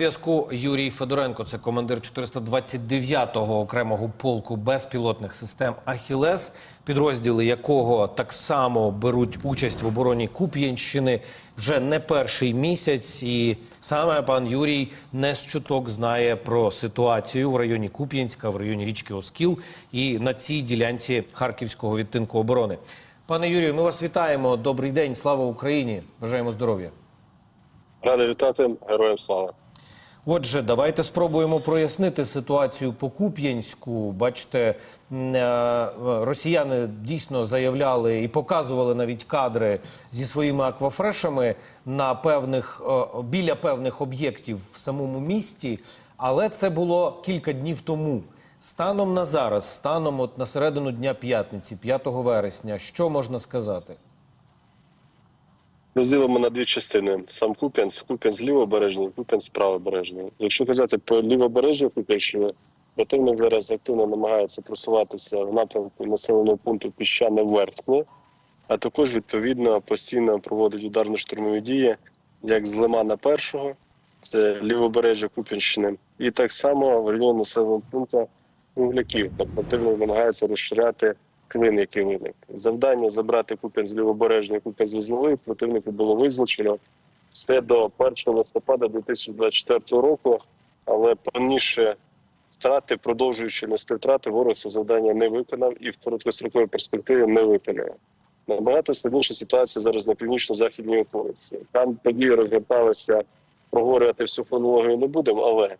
зв'язку Юрій Федоренко, це командир 429-го окремого полку безпілотних систем Ахілес, підрозділи якого так само беруть участь в обороні Куп'янщини вже не перший місяць. І саме пан Юрій не з чуток знає про ситуацію в районі Куп'янська, в районі річки Оскіл і на цій ділянці харківського відтинку оборони. Пане Юрію, ми вас вітаємо. Добрий день, слава Україні! Бажаємо здоров'я. Радий вітати героям слава. Отже, давайте спробуємо прояснити ситуацію по Куп'янську. Бачите, е, росіяни дійсно заявляли і показували навіть кадри зі своїми аквафрешами на певних е, біля певних об'єктів в самому місті, але це було кілька днів тому. Станом на зараз, станом от на середину дня п'ятниці, 5 вересня, що можна сказати? Розділимо на дві частини: сам Куп'янськ, Куп'янськ лівобережний, Куп'янськ правобережний. Якщо казати по лівобережжю Куп'янщини, противник зараз активно намагається просуватися в напрямку населеного пункту Піщане Верхнє, а також відповідно постійно проводить ударно-штурмові дії, як з Лимана першого, це лівобережжя Куп'янщини, і так само в районі населеного пункту Угляківка. Противник намагається розширяти клин, який виник. Завдання забрати Куп'янськ з лівобережний Куп'янськ з вузловий противнику було визначено все до 1 листопада 2024 року, але поніше втрати, продовжуючи нести втрати, ворог це завдання не виконав і в короткостроковій перспективі не виконає. Набагато складніша ситуація зараз на північно-західній околиці. Там події розгорталися, проговорювати всю хронологію не будемо, але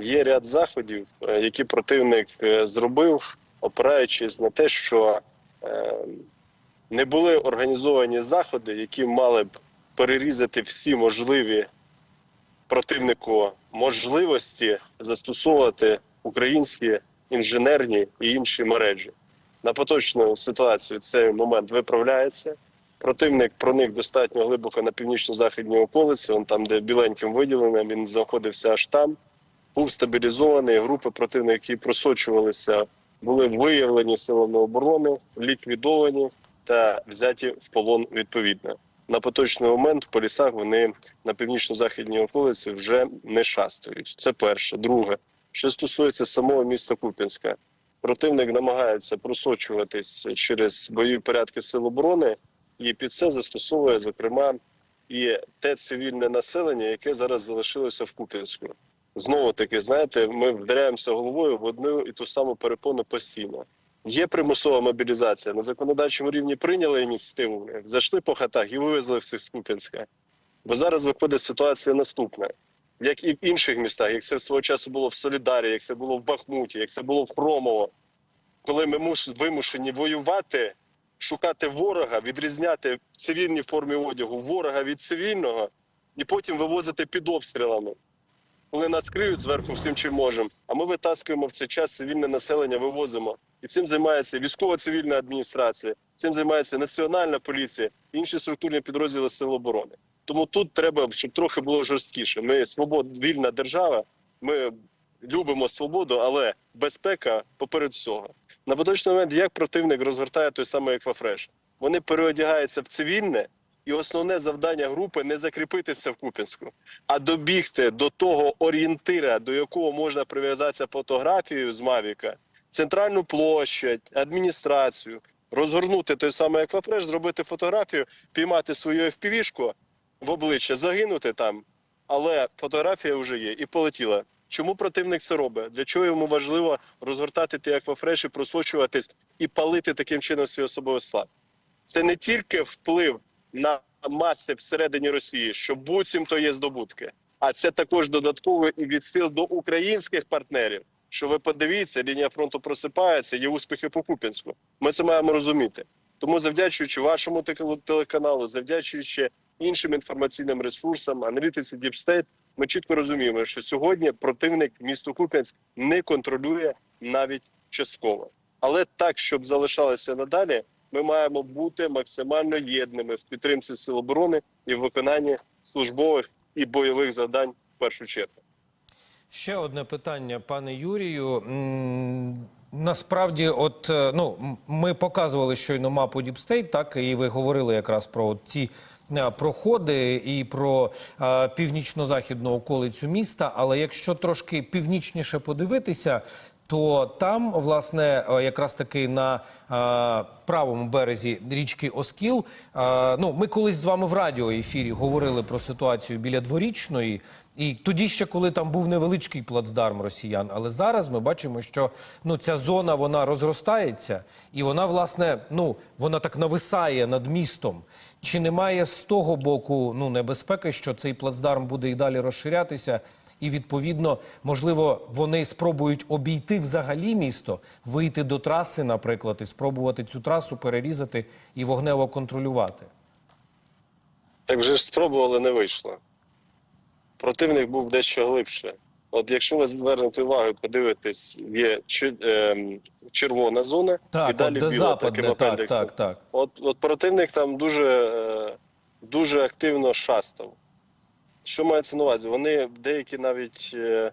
є ряд заходів, е, які противник е, зробив, опираючись на те, що е, не були організовані заходи, які мали б перерізати всі можливі противнику можливості застосовувати українські інженерні і інші мережі. На поточну ситуацію цей момент виправляється. Противник проник достатньо глибоко на північно-західній околиці, он там, де біленьким виділеним, він знаходився аж там. Був стабілізований. Групи противника, які просочувалися, були виявлені силами оборони, ліквідовані та взяті в полон відповідно. На поточний момент по лісах вони на північно-західній околиці вже не шастають. Це перше. Друге, що стосується самого міста Куп'янська, противник намагається просочуватись через бойові порядки сил оборони, і під це застосовує зокрема і те цивільне населення, яке зараз залишилося в Куп'янську. Знову таки, знаєте, ми вдаряємося головою в одну і ту саму перепону постійно. Є примусова мобілізація. На законодавчому рівні прийняли ініціативу, зайшли по хатах і вивезли всіх з Куп'янська. Бо зараз виходить ситуація наступна. Як і в інших містах, як це свого часу було в Солідарі, як це було в Бахмуті, як це було в Хромово, коли ми вимушені воювати, шукати ворога, відрізняти в цивільній формі одягу ворога від цивільного, і потім вивозити під обстрілами коли нас криють зверху всім, чим можемо, а ми витаскуємо в цей час цивільне населення, вивозимо. І цим займається військово-цивільна адміністрація, цим займається національна поліція, інші структурні підрозділи Сил оборони. Тому тут треба, щоб трохи було жорсткіше. Ми свобод, вільна держава, ми любимо свободу, але безпека поперед всього. На поточний момент як противник розгортає той самий еквафреш. Вони переодягаються в цивільне, і основне завдання групи не закріпитися в Куп'янську, а добігти до того орієнтира, до якого можна прив'язатися фотографією з Мавіка, центральну площадь, адміністрацію, розгорнути той самий еквафреш, зробити фотографію, піймати свою FPV-шку в обличчя, загинути там. Але фотографія вже є і полетіла. Чому противник це робить? Для чого йому важливо розгортати ті аквафреші, просочуватись і палити таким чином свій особовий склад? Це не тільки вплив на маси всередині Росії, що буцімто є здобутки, а це також додатково і відсил до українських партнерів. Що ви подивіться, лінія фронту просипається, є успіхи по Куп'янську. Ми це маємо розуміти. Тому, завдячуючи вашому телеканалу- завдячуючи іншим інформаційним ресурсам, аналітиці Діпстейт, ми чітко розуміємо, що сьогодні противник місто Куп'янськ не контролює навіть частково. Але так, щоб залишалося надалі, ми маємо бути максимально єдними в підтримці сил оборони і в виконанні службових і бойових завдань в першу чергу. Ще одне питання, пане Юрію. Насправді, от е, ну ми показували щойно мапу Діпстейт, так і ви говорили якраз про ці е, проходи і про е, північно-західну околицю міста. Але якщо трошки північніше подивитися, то там, власне, е, якраз таки на е, правому березі річки Оскіл. е, Ну, ми колись з вами в радіоефірі говорили про ситуацію біля дворічної. І тоді ще коли там був невеличкий плацдарм росіян, але зараз ми бачимо, що ну ця зона вона розростається, і вона власне ну вона так нависає над містом. Чи немає з того боку ну небезпеки, що цей плацдарм буде і далі розширятися? І відповідно, можливо, вони спробують обійти взагалі місто, вийти до траси, наприклад, і спробувати цю трасу перерізати і вогнево контролювати. Так вже ж спробували, не вийшло. Противник був дещо глибше. От якщо ви звернете увагу, подивитесь, є ем, червона зона Так, і далі от біла западне, таким так, так, так. От, от противник там дуже, е, дуже активно шастав. Що мається на увазі? Вони деякі навіть е,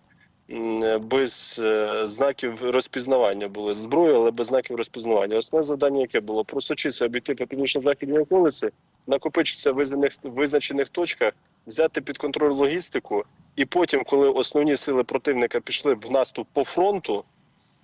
без е, знаків розпізнавання були з зброєю, але без знаків розпізнавання. Основне завдання, яке було просочитися, обійти по північно-західній околиці, накопичитися в визнаних, визначених точках, взяти під контроль логістику, і потім, коли основні сили противника пішли в наступ по фронту,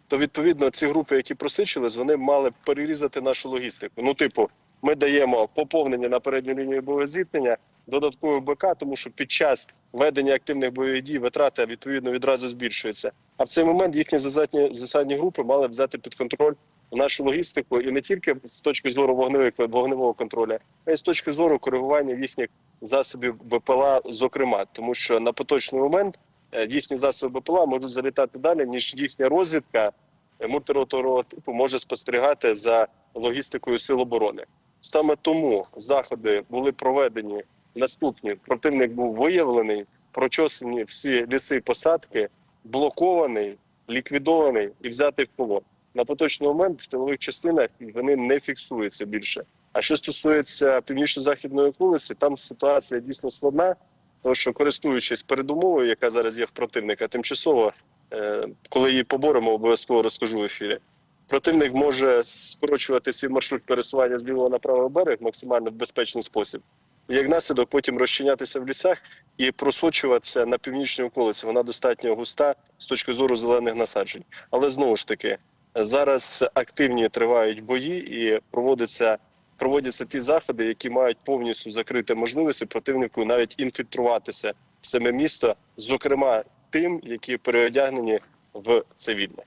то відповідно ці групи, які просичились, вони мали перерізати нашу логістику. Ну, типу, ми даємо поповнення на передню лінію зіткнення, додатковий БК, тому що під час ведення активних бойових дій витрати відповідно відразу збільшуються. А в цей момент їхні засадні, засадні групи мали взяти під контроль нашу логістику і не тільки з точки зору вогневих вогневого контролю, а й з точки зору коригування їхніх засобів БПЛА, зокрема, тому що на поточний момент е, їхні засоби БПЛА можуть залітати далі, ніж їхня розвідка е, мультироторового типу може спостерігати за логістикою сил оборони. Саме тому заходи були проведені наступні. Противник був виявлений, прочосані всі ліси, посадки, блокований, ліквідований і взятий в полон. На поточний момент в тилових частинах вони не фіксуються більше. А що стосується північно-західної околиці, там ситуація дійсно складна, тому що користуючись передумовою, яка зараз є в противника, тимчасово, е, коли її поборемо, обов'язково розкажу в ефірі. Противник може скорочувати свій маршрут пересування з лівого на правий берег максимально в безпечний спосіб. Як наслідок потім розчинятися в лісах і просочуватися на північній околиці. Вона достатньо густа з точки зору зелених насаджень. Але знову ж таки, зараз активні тривають бої і проводиться. Проводяться ті заходи, які мають повністю закрити можливості противнику навіть інфільтруватися в саме місто, зокрема тим, які переодягнені в цивільне.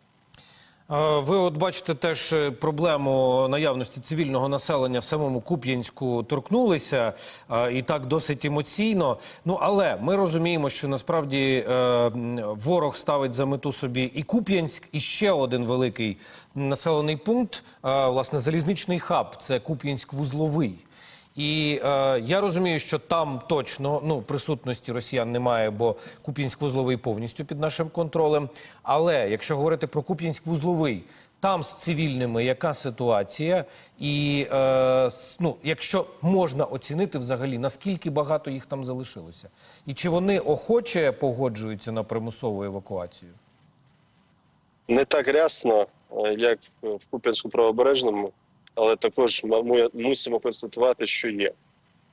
Ви от бачите теж е, проблему наявності цивільного населення в самому Куп'янську торкнулися е, і так досить емоційно. Ну але ми розуміємо, що насправді е, ворог ставить за мету собі і Куп'янськ, і ще один великий населений пункт, власне, залізничний хаб. Це Куп'янськ-Вузловий. І е, я розумію, що там точно ну присутності росіян немає, бо Куп'янськ-Вузловий повністю під нашим контролем. Але якщо говорити про Куп'янськ-Вузловий, там з цивільними яка ситуація? І е, ну, якщо можна оцінити взагалі, наскільки багато їх там залишилося, і чи вони охоче погоджуються на примусову евакуацію? не так рясно, е, як в Куп'янську правобережному, але також мусимо констатувати, що є.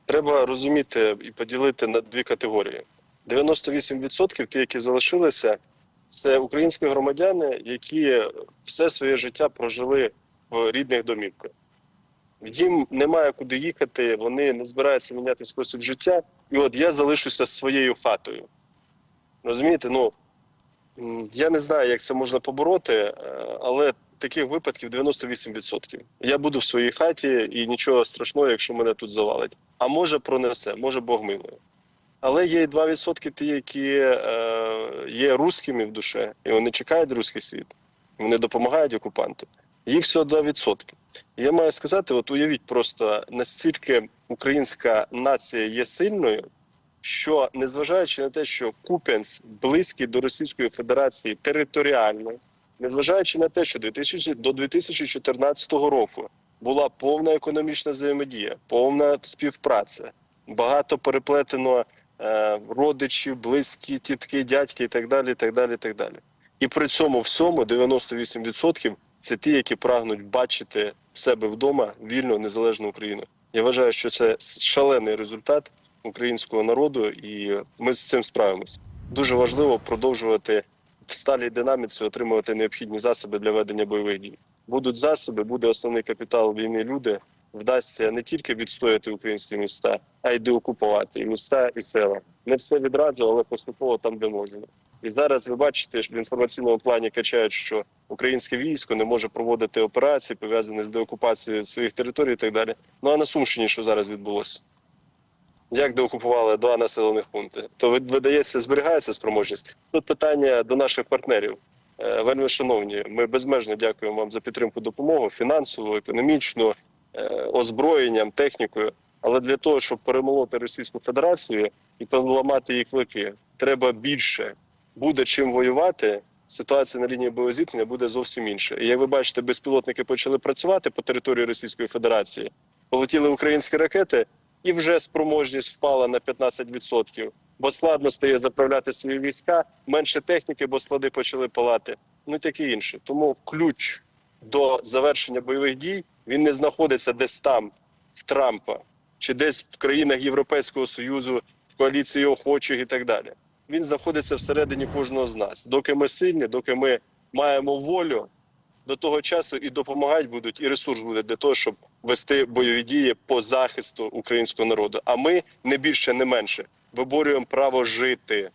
Треба розуміти і поділити на дві категорії: 98% ті, які залишилися, це українські громадяни, які все своє життя прожили в рідних домівках. Їм немає куди їхати, вони не збираються міняти спосіб життя. І от я залишуся своєю хатою. Розумієте, ну Я не знаю, як це можна побороти, е, але таких випадків 98%. Я буду в своїй хаті і нічого страшного, якщо мене тут завалить. А може пронесе, може Бог милує. Але є і 2% ті, які е, є русскими в душі, і вони чекають руський світ, вони допомагають окупанту. Їх всього 2%. І Я маю сказати: от уявіть просто настільки українська нація є сильною, що незважаючи на те, що Куп'янськ близький до Російської Федерації територіально, незважаючи на те, що 2000, до 2014 року була повна економічна взаємодія, повна співпраця, багато переплетено е, родичів, близькі, тітки, дядьки і так далі. І так далі, і так далі. І при цьому всьому 98% це ті, які прагнуть бачити себе вдома вільну незалежну Україну. Я вважаю, що це шалений результат українського народу, і ми з цим справимося. Дуже важливо продовжувати в сталій динаміці отримувати необхідні засоби для ведення бойових дій. Будуть засоби, буде основний капітал війни. Люди вдасться не тільки відстояти українські міста, а й деокупувати і міста і села. Не все відразу, але поступово там, де можемо. І зараз ви бачите, що в інформаційному плані качають, що українське військо не може проводити операції, пов'язані з деокупацією своїх територій і так далі. Ну а на Сумщині що зараз відбулося? Як деокупували два населених пункти? То видається, зберігається спроможність. Тут питання до наших партнерів. Е, Вельми шановні, ми безмежно дякуємо вам за підтримку допомогу фінансову, економічну, е, озброєнням, технікою. Але для того, щоб перемолоти Російську Федерацію і поламати їх клики, треба більше. Буде чим воювати. Ситуація на лінії боєзіткнення буде зовсім інша. І як ви бачите, безпілотники почали працювати по території Російської Федерації. Полетіли українські ракети, і вже спроможність впала на 15%. Бо складно стає заправляти свої війська, менше техніки, бо склади почали палати. Ну і таке інше. Тому ключ до завершення бойових дій він не знаходиться десь там, в Трампа, чи десь в країнах Європейського Союзу, в коаліції охочих і так далі. Він знаходиться всередині кожного з нас. Доки ми сильні, доки ми маємо волю, до того часу і допомагати будуть, і ресурс буде для того, щоб вести бойові дії по захисту українського народу. А ми не більше, не менше виборюємо право жити.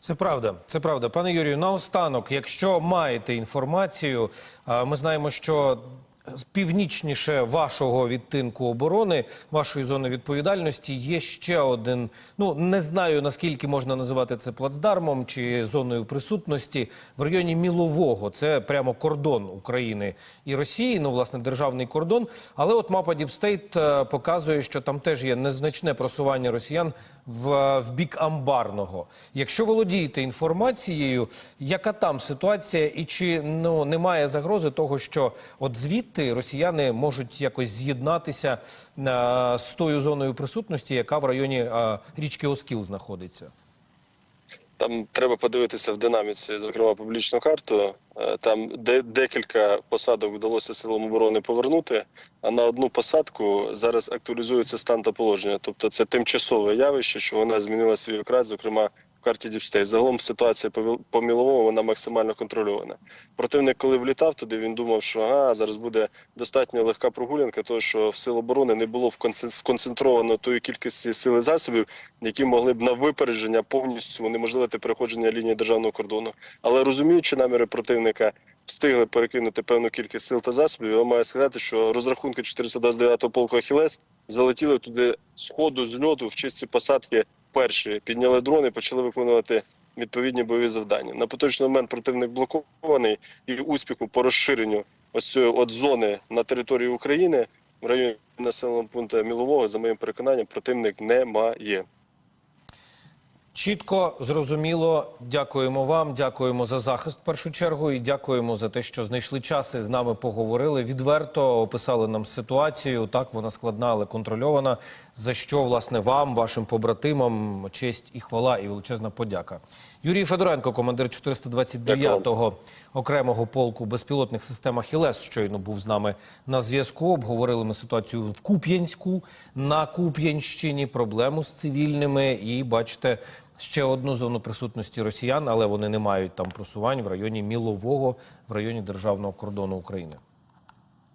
Це правда, це правда. Пане Юрію, наостанок, якщо маєте інформацію, ми знаємо, що північніше вашого відтинку оборони, вашої зони відповідальності, є ще один. Ну не знаю наскільки можна називати це плацдармом чи зоною присутності в районі Мілового. Це прямо кордон України і Росії. Ну, власне, державний кордон. Але от мапа Діпстейт показує, що там теж є незначне просування росіян в, в бік амбарного. Якщо володієте інформацією, яка там ситуація, і чи ну немає загрози того, що от звідти росіяни можуть якось з'єднатися е, з тою зоною присутності, яка в районі а, річки Оскіл знаходиться? Там треба подивитися в динаміці, зокрема публічну карту. Е, Там де декілька посадок вдалося силам оборони повернути. А на одну посадку зараз актуалізується стан та положення. Тобто це тимчасове явище, що вона змінила свій окрас, зокрема в карті Діпстейт. Загалом ситуація по Міловому вона максимально контрольована. Противник, коли влітав туди, він думав, що ага, зараз буде достатньо легка прогулянка, тому що в сил оборони не було сконцентровано тої кількості сил і засобів, які могли б на випередження повністю унеможливити переходження лінії державного кордону. Але розуміючи наміри противника, встигли перекинути певну кількість сил та засобів. Я маю сказати, що розрахунки 429-го полку Ахілес залетіли туди з ходу з льоту в чисті посадки. Перші підняли дрони, почали виконувати відповідні бойові завдання. На поточний момент противник блокований і успіху по розширенню ось цієї от зони на території України в районі населеного пункту Мілового, за моїм переконанням, противник не має. Чітко, зрозуміло. Дякуємо вам, дякуємо за захист в першу чергу і дякуємо за те, що знайшли час і з нами поговорили. Відверто описали нам ситуацію. Так, вона складна, але контрольована. За що, власне, вам, вашим побратимам, честь і хвала, і величезна подяка. Юрій Федоренко, командир 429-го окремого полку безпілотних систем «Ахілес», щойно був з нами на зв'язку. Обговорили ми ситуацію в Куп'янську, на Куп'янщині, проблему з цивільними і, бачите, ще одну зону присутності росіян, але вони не мають там просувань в районі Мілового, в районі державного кордону України.